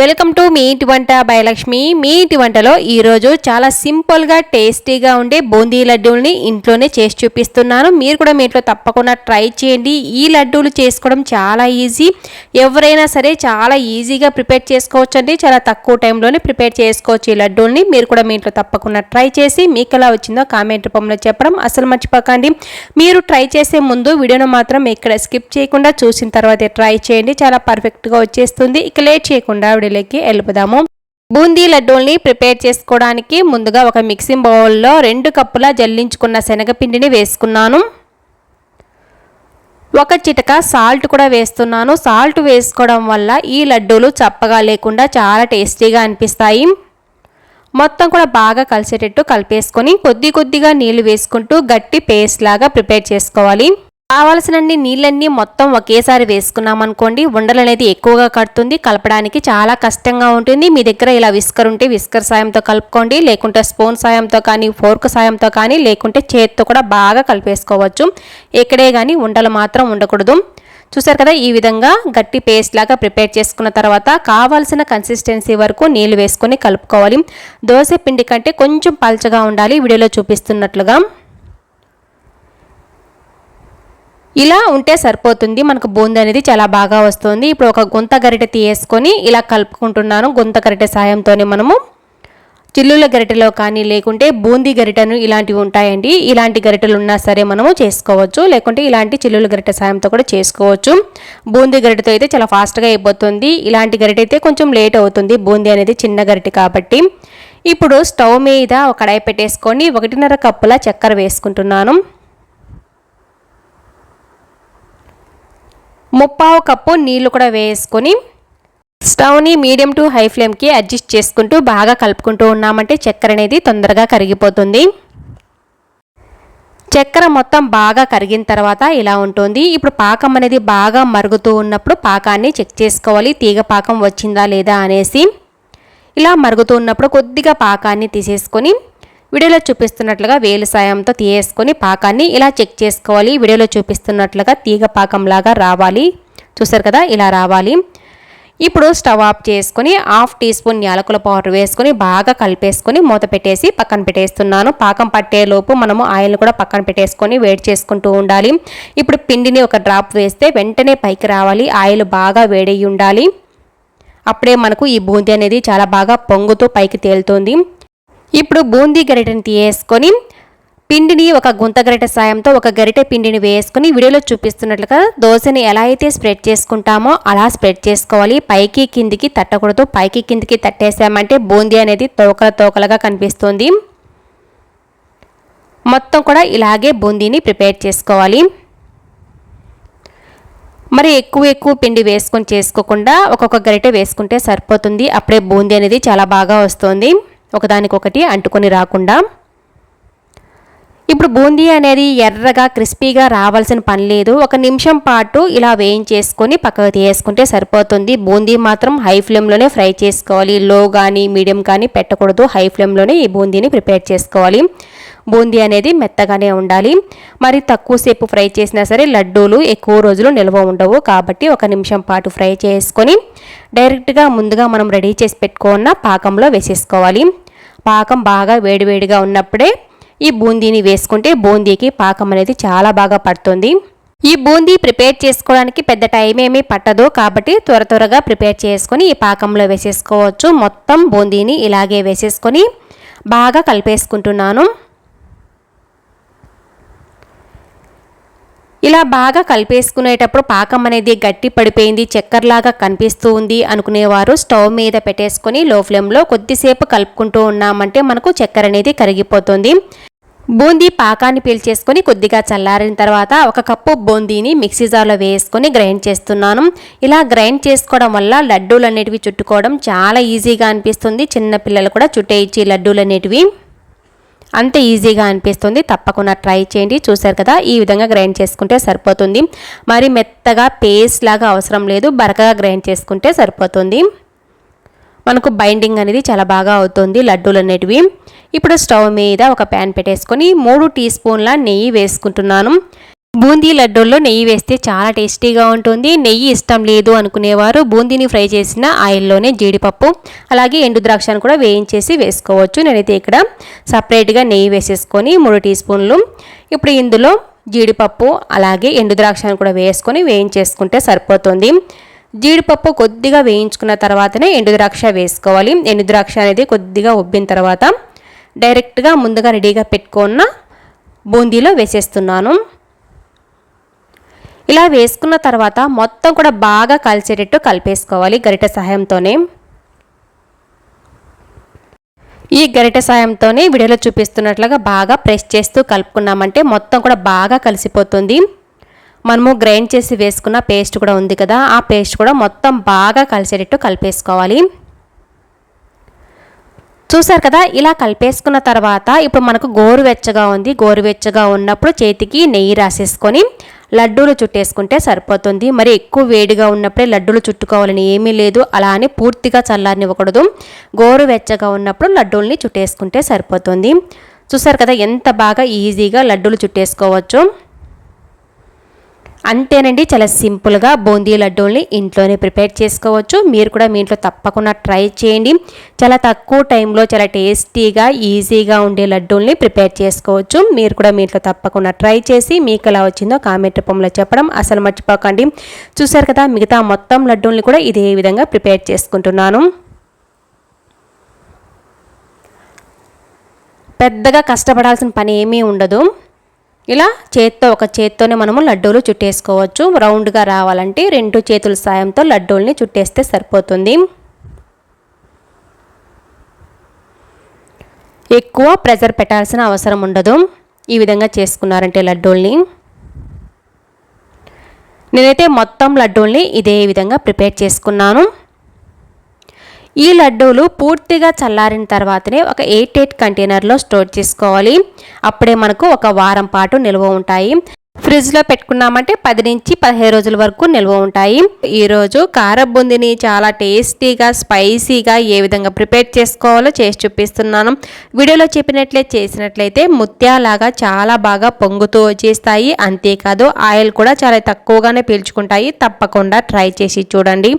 Welcome to me ఇంటి వంట భయలక్ష్మి మీ ఇంటి వంటలో ఈరోజు చాలా సింపుల్గా టేస్టీగా ఉండే బూందీ లడ్డూల్ని ఇంట్లోనే చేసి చూపిస్తున్నాను. మీరు కూడా మీ ఇంట్లో తప్పకుండా ట్రై చేయండి. ఈ లడ్డూలు చేసుకోవడం చాలా ఈజీ ఎవరైనా సరే చాలా ఈజీగా ప్రిపేర్ చేసుకోవచ్చు అండి చాలా తక్కువ టైంలోనే ప్రిపేర్ చేసుకోవచ్చు ఈ లడ్డూల్ని. మీరు కూడా మీ ఇంట్లో తప్పకుండా ట్రై చేసి మీకు ఎలా వచ్చిందో కామెంట్ రూపంలో చెప్పడం అసలు మర్చిపోకండి. మీరు ట్రై చేసే ముందు వీడియోను మాత్రం ఇక్కడ స్కిప్ చేయకుండా చూసిన తర్వాతే ట్రై చేయండి. చాలా పర్ఫెక్ట్గా వచ్చేస్తుంది. ఇక లేట్ చేయకుండా పొడిలోకి వెలుపుదాము బూందీ లడ్డూల్ని ప్రిపేర్ చేసుకోవడానికి ముందుగా ఒక మిక్సింగ్ బౌల్లో రెండు కప్పుల జల్లించుకున్న శనగపిండిని వేసుకున్నాను. ఒక చిటక సాల్ట్ కూడా వేస్తున్నాను. సాల్ట్ వేసుకోవడం వల్ల ఈ లడ్డూలు చప్పగా లేకుండా చాలా టేస్టీగా అనిపిస్తాయి. మొత్తం కూడా బాగా కలిసేటట్టు కలిపేసుకొని కొద్ది కొద్దిగా నీళ్ళు వేసుకుంటూ గట్టి పేస్ట్ లాగా ప్రిపేర్ చేసుకోవాలి. కావలసినన్ని నీళ్ళన్నీ మొత్తం ఒకేసారి వేసుకున్నాం అనుకోండి ఉండలు అనేది ఎక్కువగా కడుతుంది కలపడానికి చాలా కష్టంగా ఉంటుంది. మీ దగ్గర ఇలా విస్కర్ ఉంటే విస్కర్ సాయంతో కలుపుకోండి లేకుంటే స్పూన్ సాయంతో కానీ ఫోర్క్ సాయంతో కానీ లేకుంటే చేత్తో కూడా బాగా కలిపేసుకోవచ్చు. ఎక్కడే కానీ ఉండలు మాత్రం ఉండకూడదు. చూసారు కదా ఈ విధంగా గట్టి పేస్ట్ లాగా ప్రిపేర్ చేసుకున్న తర్వాత కావాల్సిన కన్సిస్టెన్సీ వరకు నీళ్ళు వేసుకొని కలుపుకోవాలి. దోశ పిండి కంటే కొంచెం పల్చగా ఉండాలి వీడియోలో చూపిస్తున్నట్లుగా. ఇలా ఉంటే సరిపోతుంది. మనకు బూందీ అనేది చాలా బాగా వస్తుంది. ఇప్పుడు ఒక గుంత గరిటె తీయేసుకొని ఇలా కలుపుకుంటున్నాను. గుంత గరిటె సాయంతోనే మనము చిల్లుల గరిటెలో కానీ లేకుంటే బూందీ గరిటెను ఇలాంటివి ఉంటాయండి. ఇలాంటి గరిటెలు ఉన్నా సరే మనము చేసుకోవచ్చు. లేకుంటే ఇలాంటి చిల్లుల గరిటె సాయంతో కూడా చేసుకోవచ్చు. బూందీ గరిటెతో అయితే చాలా ఫాస్ట్గా అయిపోతుంది. ఇలాంటి గరిటె అయితే కొంచెం లేట్ అవుతుంది. బూందీ అనేది చిన్న గరిటె కాబట్టి. ఇప్పుడు స్టవ్ మీద ఒక కడాయి పెట్టేసుకొని ఒకటిన్నర కప్పుల చక్కెర వేసుకుంటున్నాను. ముప్పావు కప్పు నీళ్ళు కూడా వేసుకొని స్టవ్ని మీడియం టు హై ఫ్లేమ్కి అడ్జస్ట్ చేసుకుంటూ బాగా కలుపుకుంటూ ఉన్నామంటే చక్కెర అనేది తొందరగా కరిగిపోతుంది. చక్కెర మొత్తం బాగా కరిగిన తర్వాత ఇలా ఉంటుంది. ఇప్పుడు పాకం అనేది బాగా మరుగుతూ ఉన్నప్పుడు పాకాన్ని చెక్ చేసుకోవాలి. తీగ పాకం వచ్చిందా లేదా అనేసి. ఇలా మరుగుతూ ఉన్నప్పుడు కొద్దిగా పాకాన్ని తీసేసుకొని వీడియోలో చూపిస్తున్నట్లుగా వేలు సాయంతో తీయేసుకొని పాకాన్ని ఇలా చెక్ చేసుకోవాలి. వీడియోలో చూపిస్తున్నట్లుగా తీగ పాకంలాగా రావాలి. చూసారు కదా ఇలా రావాలి. ఇప్పుడు స్టవ్ ఆఫ్ చేసుకొని హాఫ్ టీ స్పూన్ యాలకుల పౌడర్ వేసుకొని బాగా కలిపేసుకొని మూత పెట్టేసి పక్కన పెట్టేస్తున్నాను. పాకం పట్టేలోపు మనము ఆయిల్ కూడా పక్కన పెట్టేసుకొని వేడి చేసుకుంటూ ఉండాలి. ఇప్పుడు పిండిని ఒక డ్రాప్ వేస్తే వెంటనే పైకి రావాలి. ఆయిల్ బాగా వేడయి ఉండాలి. అప్పుడే మనకు ఈ బూందీ అనేది చాలా బాగా పొంగుతూ పైకి తేలుతుంది. ఇప్పుడు బూందీ గరిటెని తీయేసుకొని పిండిని ఒక గుంత గరిటె సాయంతో ఒక గరిటె పిండిని వేసుకుని వీడియోలో చూపిస్తున్నట్లుగా దోశని ఎలా అయితే స్ప్రెడ్ చేసుకుంటామో అలా స్ప్రెడ్ చేసుకోవాలి. పైకి కిందికి తట్టకూడదు. పైకి కిందికి తట్టేసామంటే బూందీ అనేది తోకల తోకలుగా కనిపిస్తుంది. మొత్తం కూడా ఇలాగే బూందీని ప్రిపేర్ చేసుకోవాలి. మరి ఎక్కువ ఎక్కువ పిండి వేసుకొని చేసుకోకుండా ఒక్కొక్క గరిటె వేసుకుంటే సరిపోతుంది. అప్పుడే బూందీ అనేది చాలా బాగా వస్తుంది. ఒకదానికొకటి అంటుకొని రాకుండా. ఇప్పుడు బూందీ అనేది ఎర్రగా క్రిస్పీగా రావాల్సిన పని లేదు. ఒక నిమిషం పాటు ఇలా వేయించేసుకొని పక్కకు తీసుకుంటే సరిపోతుంది. బూందీ మాత్రం హై ఫ్లేమ్లోనే ఫ్రై చేసుకోవాలి. లో కానీ మీడియం కానీ పెట్టకూడదు. హై ఫ్లేమ్లోనే ఈ బూందీని ప్రిపేర్ చేసుకోవాలి. బూందీ అనేది మెత్తగానే ఉండాలి. మరి తక్కువసేపు ఫ్రై చేసినా సరే లడ్డూలు ఎక్కువ రోజులు నిల్వ ఉండవు. కాబట్టి ఒక నిమిషం పాటు ఫ్రై చేసుకొని డైరెక్ట్గా ముందుగా మనం రెడీ చేసి పెట్టుకున్న పాకంలో వేసేసుకోవాలి. పాకం బాగా వేడివేడిగా ఉన్నప్పుడే ఈ బూందీని వేసుకుంటే బూందీకి పాకం అనేది చాలా బాగా పడుతుంది. ఈ బూందీ ప్రిపేర్ చేసుకోవడానికి పెద్ద టైం ఏమీ పట్టదు కాబట్టి త్వర త్వరగా ప్రిపేర్ చేసుకొని ఈ పాకంలో వేసేసుకోవచ్చు. మొత్తం బూందీని ఇలాగే వేసేసుకొని బాగా కలిపేసుకుంటున్నాను. ఇలా బాగా కలిపేసుకునేటప్పుడు పాకం అనేది గట్టి పడిపోయింది చక్కెరలాగా కనిపిస్తూ ఉంది అనుకునేవారు. స్టవ్ మీద పెట్టేసుకొని లో ఫ్లేమ్లో కొద్దిసేపు కలుపుకుంటూ ఉన్నామంటే మనకు చక్కెర అనేది కరిగిపోతుంది. బూందీ పాకాన్ని పీల్చేసుకొని కొద్దిగా చల్లారిన తర్వాత ఒక కప్పు బూందీని మిక్సీ జార్లో వేసుకొని గ్రైండ్ చేస్తున్నాను. ఇలా గ్రైండ్ చేసుకోవడం వల్ల లడ్డూలు అనేటివి చుట్టుకోవడం చాలా ఈజీగా అనిపిస్తుంది. చిన్న పిల్లలు కూడా చుట్టేయించి లడ్డూలు అనేటివి అంత ఈజీగా అనిపిస్తుంది. తప్పకుండా ట్రై చేయండి. చూసారు కదా ఈ విధంగా గ్రైండ్ చేసుకుంటే సరిపోతుంది. మరి మెత్తగా పేస్ట్ లాగా అవసరం లేదు. బరకగా గ్రైండ్ చేసుకుంటే సరిపోతుంది. మనకు బైండింగ్ అనేది చాలా బాగా అవుతుంది లడ్డూలు అనేటివి. ఇప్పుడు స్టవ్ మీద ఒక ప్యాన్ పెట్టేసుకొని మూడు టీ స్పూన్ల నెయ్యి వేసుకుంటున్నాను. బూందీ లడ్డూల్లో నెయ్యి వేస్తే చాలా టేస్టీగా ఉంటుంది. నెయ్యి ఇష్టం లేదు అనుకునేవారు బూందీని ఫ్రై చేసిన ఆయిల్లోనే జీడిపప్పు అలాగే ఎండు ద్రాక్షను కూడా వేయించేసి వేసుకోవచ్చు. నేనైతే ఇక్కడ సపరేట్గా నెయ్యి వేసేసుకొని మూడు టీ స్పూన్లు. ఇప్పుడు ఇందులో జీడిపప్పు అలాగే ఎండు ద్రాక్షను కూడా వేసుకొని వేయించేసుకుంటే సరిపోతుంది. జీడిపప్పు కొద్దిగా వేయించుకున్న తర్వాతనే ఎండు ద్రాక్ష వేసుకోవాలి. ఎండు ద్రాక్ష అనేది కొద్దిగా ఉబ్బిన తర్వాత డైరెక్ట్గా ముందుగా రెడీగా పెట్టుకున్న బూందీలో వేసేస్తున్నాను. ఇలా వేసుకున్న తర్వాత మొత్తం కూడా బాగా కలిసేటట్టు కలిపేసుకోవాలి గరిటె సహాయంతోనే. ఈ గరిట సాయంతోనే వీడియోలో చూపిస్తున్నట్లుగా బాగా ప్రెస్ చేస్తూ కలుపుకున్నామంటే మొత్తం కూడా బాగా కలిసిపోతుంది. మనము గ్రైండ్ చేసి వేసుకున్న పేస్ట్ కూడా ఉంది కదా ఆ పేస్ట్ కూడా మొత్తం బాగా కలిసేటట్టు కలిపేసుకోవాలి. చూసారు కదా ఇలా కలిపేసుకున్న తర్వాత ఇప్పుడు మనకు గోరువెచ్చగా ఉంది. గోరువెచ్చగా ఉన్నప్పుడు చేతికి నెయ్యి రాసేసుకొని లడ్డూలు చుట్టేసుకుంటే సరిపోతుంది. మరి ఎక్కువ వేడిగా ఉన్నప్పుడే లడ్డూలు చుట్టుకోవాలని ఏమీ లేదు. అలా అని పూర్తిగా చల్లారనివ్వకూడదు. గోరువెచ్చగా ఉన్నప్పుడు లడ్డూల్ని చుట్టేసుకుంటే సరిపోతుంది. చూసారు కదా ఎంత బాగా ఈజీగా లడ్డూలు చుట్టేసుకోవచ్చు. అంతేనండి చాలా సింపుల్గా బూందీ లడ్డూల్ని ఇంట్లోనే ప్రిపేర్ చేసుకోవచ్చు. మీరు కూడా మీ ఇంట్లో తప్పకుండా ట్రై చేయండి. చాలా తక్కువ టైంలో చాలా టేస్టీగా ఈజీగా ఉండే లడ్డూల్ని ప్రిపేర్ చేసుకోవచ్చు. మీరు కూడా మీ ఇంట్లో తప్పకుండా ట్రై చేసి మీకు ఎలా వచ్చిందో కామెంట్ రూపంలో చెప్పడం అసలు మర్చిపోకండి. చూసారు కదా మిగతా మొత్తం లడ్డూల్ని కూడా ఇదే విధంగా ప్రిపేర్ చేసుకుంటున్నాను. పెద్దగా కష్టపడాల్సిన పని ఏమీ ఉండదు. ఇలా చేత్తో ఒక చేత్తోనే మనము లడ్డూలు చుట్టేసుకోవచ్చు. రౌండ్గా రావాలంటే రెండు చేతుల సాయంతో లడ్డూల్ని చుట్టేస్తే సరిపోతుంది. ఎక్కువ ప్రెజర్ పెట్టాల్సిన అవసరం ఉండదు. ఈ విధంగా చేసుకున్నారంటే లడ్డూల్ని. నేనైతే మొత్తం లడ్డూల్ని ఇదే విధంగా ప్రిపేర్ చేసుకున్నాను. ఈ లడ్డూలు పూర్తిగా చల్లారిన తర్వాతనే ఒక ఎయిట్ ఎయిట్ కంటైనర్లో స్టోర్ చేసుకోవాలి. అప్పుడే మనకు ఒక వారం పాటు నిల్వ ఉంటాయి. ఫ్రిడ్జ్లో పెట్టుకున్నామంటే పది నుంచి పదిహేను రోజుల వరకు నిల్వ ఉంటాయి. ఈరోజు కారబుందిని చాలా టేస్టీగా స్పైసీగా ఏ విధంగా ప్రిపేర్ చేసుకోవాలో చేసి చూపిస్తున్నాను. వీడియోలో చెప్పినట్లే చేసినట్లయితే ముత్యాలాగా చాలా బాగా పొంగుతూ వచ్చేస్తాయి. అంతేకాదు ఆయిల్ కూడా చాలా తక్కువగానే పీల్చుకుంటాయి. తప్పకుండా ట్రై చేసి చూడండి.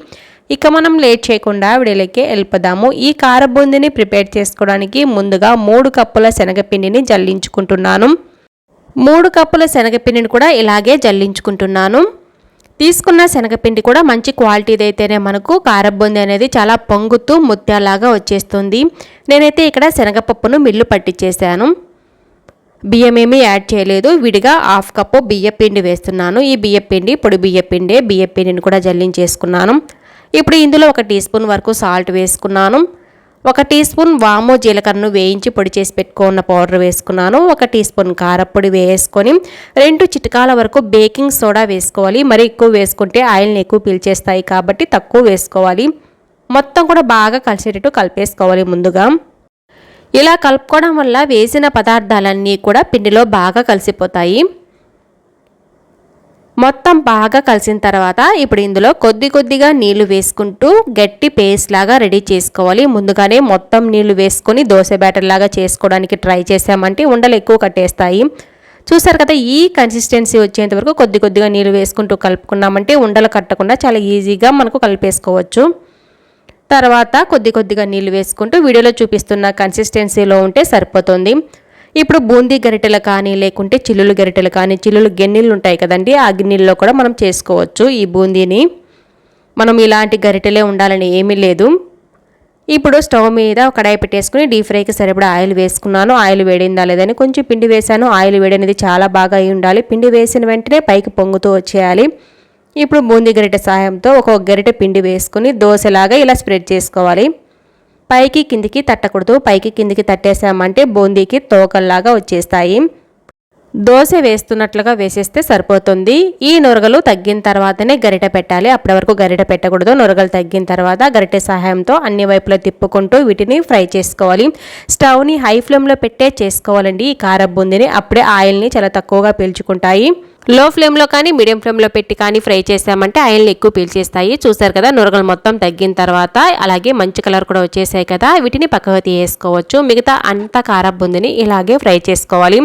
ఇక మనం లేట్ చేయకుండా విడలకే వెళ్ళిపోదాము ఈ కారబూందిని ప్రిపేర్ చేసుకోవడానికి ముందుగా మూడు కప్పుల శనగపిండిని జల్లించుకుంటున్నాను. మూడు కప్పుల శనగపిండిని కూడా ఇలాగే జల్లించుకుంటున్నాను. తీసుకున్న శనగపిండి కూడా మంచి క్వాలిటీది అయితేనే మనకు కారబొంది అనేది చాలా పొంగుతూ ముత్యాలాగా వచ్చేస్తుంది. నేనైతే ఇక్కడ శనగపప్పును మిల్లు పట్టించేసాను బియ్యం ఏమీ యాడ్ చేయలేదు. విడిగా హాఫ్ కప్పు బియ్యపిండి వేస్తున్నాను. ఈ బియ్యపిండి పొడి బియ్యపిండే బియ్యపిండిని కూడా జల్లించేసుకున్నాను. ఇప్పుడు ఇందులో ఒక టీ స్పూన్ వరకు సాల్ట్ వేసుకున్నాను. ఒక టీ స్పూన్ వాము జీలకర్రను వేయించి పొడి చేసి పెట్టుకున్న పౌడర్ వేసుకున్నాను. ఒక టీ స్పూన్ కారపొడి వేసుకొని రెండు చిటకాల వరకు బేకింగ్ సోడా వేసుకోవాలి. మరి ఎక్కువ వేసుకుంటే ఆయిల్ని ఎక్కువ పీల్చేస్తాయి కాబట్టి తక్కువ వేసుకోవాలి. మొత్తం కూడా బాగా కలిసేటట్టు కలిపేసుకోవాలి ముందుగా. ఇలా కలుపుకోవడం వల్ల వేసిన పదార్థాలన్నీ కూడా పిండిలో బాగా కలిసిపోతాయి. మొత్తం బాగా కలిసిన తర్వాత ఇప్పుడు ఇందులో కొద్ది కొద్దిగా నీళ్ళు వేసుకుంటూ గట్టి పేస్ట్ లాగా రెడీ చేసుకోవాలి. ముందుగానే మొత్తం నీళ్ళు వేసుకొని దోశ బ్యాటర్ లాగా చేసుకోవడానికి ట్రై చేసామంటే ఉండలు ఎక్కువ కట్టేస్తాయి. చూసారు కదా ఈ కన్సిస్టెన్సీ వచ్చేంత వరకు కొద్ది కొద్దిగా నీళ్ళు వేసుకుంటూ కలుపుకున్నామంటే ఉండలు కట్టకుండా చాలా ఈజీగా మనకు కలిపేసుకోవచ్చు. తర్వాత కొద్ది కొద్దిగా నీళ్ళు వేసుకుంటూ వీడియోలో చూపిస్తున్న కన్సిస్టెన్సీలో ఉంటే సరిపోతుంది. ఇప్పుడు బూందీ గరిటెలు కానీ లేకుంటే చిల్లులు గరిటెలు కానీ చిల్లులు గిన్నెలు ఉంటాయి కదండి. ఆ గిన్నెల్లో కూడా మనం చేసుకోవచ్చు ఈ బూందీని. మనం ఇలాంటి గరిటెలే ఉండాలని ఏమీ లేదు. ఇప్పుడు స్టవ్ మీద కడాయి పెట్టేసుకుని డీప్ ఫ్రైకి సరిపడా ఆయిల్ వేసుకున్నాను. ఆయిల్ వేడిందా లేదని కొంచెం పిండి వేసాను ఆయిల్ వేడనేది చాలా బాగా అయి ఉండాలి. పిండి వేసిన వెంటనే పైకి పొంగుతూ వచ్చేయాలి. ఇప్పుడు బూందీ గరిటె సహాయంతో ఒక గరిటె పిండి వేసుకుని దోశలాగా ఇలా స్ప్రెడ్ చేసుకోవాలి. పైకి కిందికి తట్టకూడదు. పైకి కిందికి తట్టేసామంటే బూందీకి తోకల్లాగా వచ్చేస్తాయి. దోశ వేస్తున్నట్లుగా వేసేస్తే సరిపోతుంది. ఈ నొరగలు తగ్గిన తర్వాతనే గరిట పెట్టాలి. అప్పటి వరకు గరిట పెట్టకూడదు. నొరగలు తగ్గిన తర్వాత గరిటె సహాయంతో అన్ని వైపులా తిప్పుకుంటూ వీటిని ఫ్రై చేసుకోవాలి. స్టవ్ని హై ఫ్లేమ్లో పెట్టే చేసుకోవాలండి. ఈ కార అప్పుడే ఆయిల్ని చాలా తక్కువగా పీల్చుకుంటాయి. లో ఫ్లేమ్లో కానీ మీడియం ఫ్లేమ్లో పెట్టి కానీ ఫ్రై చేసామంటే ఆయిల్ని ఎక్కువ పీల్చేస్తాయి. చూసారు కదా నురగలు మొత్తం తగ్గిన తర్వాత అలాగే మంచి కలర్ కూడా వచ్చేసాయి కదా వీటిని పక్కకు తీసుకోవచ్చు మిగతా అంత కార బూందిని ఇలాగే ఫ్రై చేసుకోవాలి.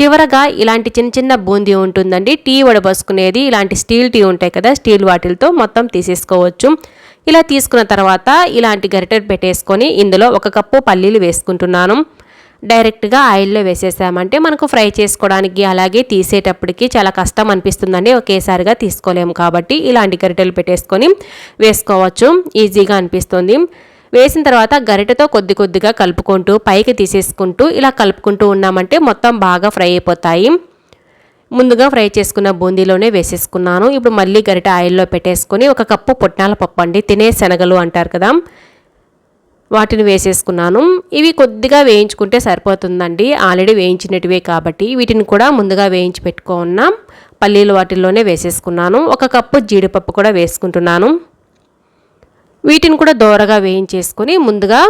చివరగా ఇలాంటి చిన్న చిన్న బూందీ ఉంటుందండి. టీ వడబోసుకునేది ఇలాంటి స్టీల్ టీ ఉంటాయి కదా స్టీల్ వాటిలతో మొత్తం తీసేసుకోవచ్చు. ఇలా తీసుకున్న తర్వాత ఇలాంటి గరిటె పెట్టేసుకొని ఇందులో ఒక కప్పు పల్లీలు వేసుకుంటున్నాను. డైరెక్ట్గా ఆయిల్లో వేసేసామంటే మనకు ఫ్రై చేసుకోవడానికి అలాగే తీసేటప్పటికి చాలా కష్టం అనిపిస్తుందండి ఒకేసారిగా తీసుకోలేము కాబట్టి ఇలాంటి గరిటెలు పెట్టేసుకొని వేసుకోవచ్చు. ఈజీగా అనిపిస్తుంది. వేసిన తర్వాత గరిటెతో కొద్ది కొద్దిగా కలుపుకుంటూ పైకి తీసేసుకుంటూ ఇలా కలుపుకుంటూ ఉన్నామంటే మొత్తం బాగా ఫ్రై అయిపోతాయి. ముందుగా ఫ్రై చేసుకున్న బూందీలోనే వేసేసుకున్నాను. ఇప్పుడు మళ్ళీ గరిట ఆయిల్లో పెట్టేసుకొని ఒక కప్పు పుట్నాల పప్పు అండి. తినే శనగలు అంటారు కదా. వాటిని వేసేసుకున్నాను. ఇవి కొద్దిగా వేయించుకుంటే సరిపోతుందండి. ఆల్రెడీ వేయించినటివే కాబట్టి వీటిని కూడా ముందుగా వేయించి పెట్టుకున్నాం పల్లీలు వాటిల్లోనే వేసేసుకున్నాను. ఒక కప్పు జీడిపప్పు కూడా వేసుకుంటున్నాను. వీటిని కూడా దోరగా వేయించేసుకొని ముందుగా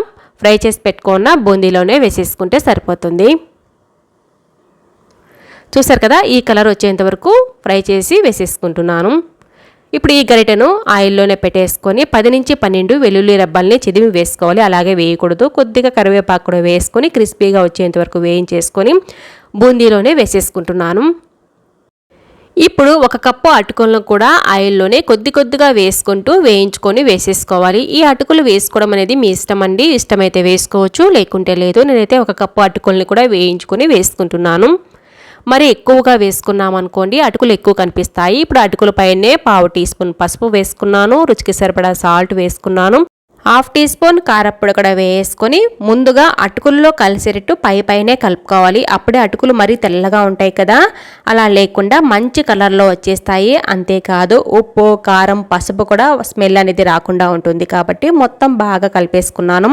ఫ్రై చేసి పెట్టుకున్న బూందీలోనే వేసేసుకుంటే సరిపోతుంది. చూసారు కదా ఈ కలర్ వచ్చేంత వరకు ఫ్రై చేసి వేసేసుకుంటున్నాను. ఇప్పుడు ఈ గరిటెను ఆయిల్లోనే పెట్టేసుకొని పది నుంచి పన్నెండు వెల్లుల్లి రబ్బల్ని చిదిమి వేసుకోవాలి. అలాగే వేయకూడదు. కొద్దిగా కరివేపాకు కూడా వేసుకొని క్రిస్పీగా వచ్చేంత వరకు వేయించేసుకొని బూందీలోనే వేసేసుకుంటున్నాను. ఇప్పుడు ఒక కప్పు అటుకులను కూడా ఆయిల్లోనే కొద్ది కొద్దిగా వేసుకుంటూ వేయించుకొని వేసేసుకోవాలి. ఈ అటుకులు వేసుకోవడం అనేది మీ ఇష్టం అండి. ఇష్టమైతే వేసుకోవచ్చు లేకుంటే లేదు. నేనైతే ఒక కప్పు అటుకుల్ని కూడా వేయించుకొని వేసుకుంటున్నాను. మరి ఎక్కువగా వేసుకున్నాం అనుకోండి అటుకులు ఎక్కువ కనిపిస్తాయి. ఇప్పుడు అటుకుల పైనే పావు టీ స్పూన్ పసుపు వేసుకున్నాను రుచికి సరిపడా సాల్ట్ వేసుకున్నాను. హాఫ్ టీ స్పూన్ కారప్పుడు కూడా వేసుకొని ముందుగా అటుకుల్లో కలిసేటట్టు పై పైనే కలుపుకోవాలి. అప్పుడే అటుకులు మరీ తెల్లగా ఉంటాయి కదా. అలా లేకుండా మంచి కలర్లో వచ్చేస్తాయి. అంతేకాదు ఉప్పు కారం పసుపు కూడా స్మెల్ అనేది రాకుండా ఉంటుంది కాబట్టి మొత్తం బాగా కలిపేసుకున్నాను.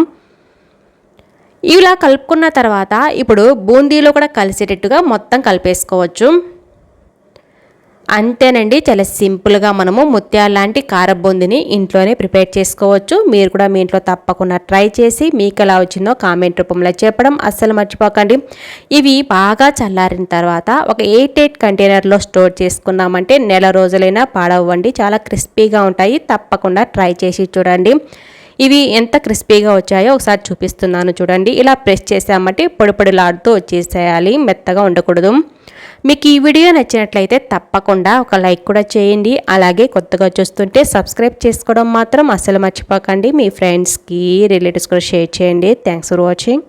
ఇలా కలుపుకున్న తర్వాత ఇప్పుడు బూందీలో కూడా కలిసేటట్టుగా మొత్తం కలిపేసుకోవచ్చు. అంతేనండి చాలా సింపుల్గా మనము ముత్యాల లాంటి కార బూందీని ఇంట్లోనే ప్రిపేర్ చేసుకోవచ్చు. మీరు కూడా మీ ఇంట్లో తప్పకుండా ట్రై చేసి మీకు ఎలా వచ్చిందో కామెంట్ రూపంలో చెప్పడం అస్సలు మర్చిపోకండి. ఇవి బాగా చల్లారిన తర్వాత ఒక ఎయిట్ ఎయిట్ కంటైనర్లో స్టోర్ చేసుకున్నామంటే నెల రోజులైనా పాడవ్వండి. చాలా క్రిస్పీగా ఉంటాయి. తప్పకుండా ట్రై చేసి చూడండి. ఇవి ఎంత క్రిస్పీగా వచ్చాయో ఒకసారి చూపిస్తున్నాను చూడండి. ఇలా ప్రెస్ చేసామంటే పొడిపొడిలాడుతూ వచ్చేసేయాలి. మెత్తగా ఉండకూడదు. మీకు ఈ వీడియో నచ్చినట్లయితే తప్పకుండా ఒక లైక్ కూడా చేయండి. అలాగే కొత్తగా చూస్తుంటే సబ్స్క్రైబ్ చేసుకోవడం మాత్రం అసలు మర్చిపోకండి. మీ ఫ్రెండ్స్కి రిలేటివ్స్ కూడా షేర్ చేయండి. Thanks for watching.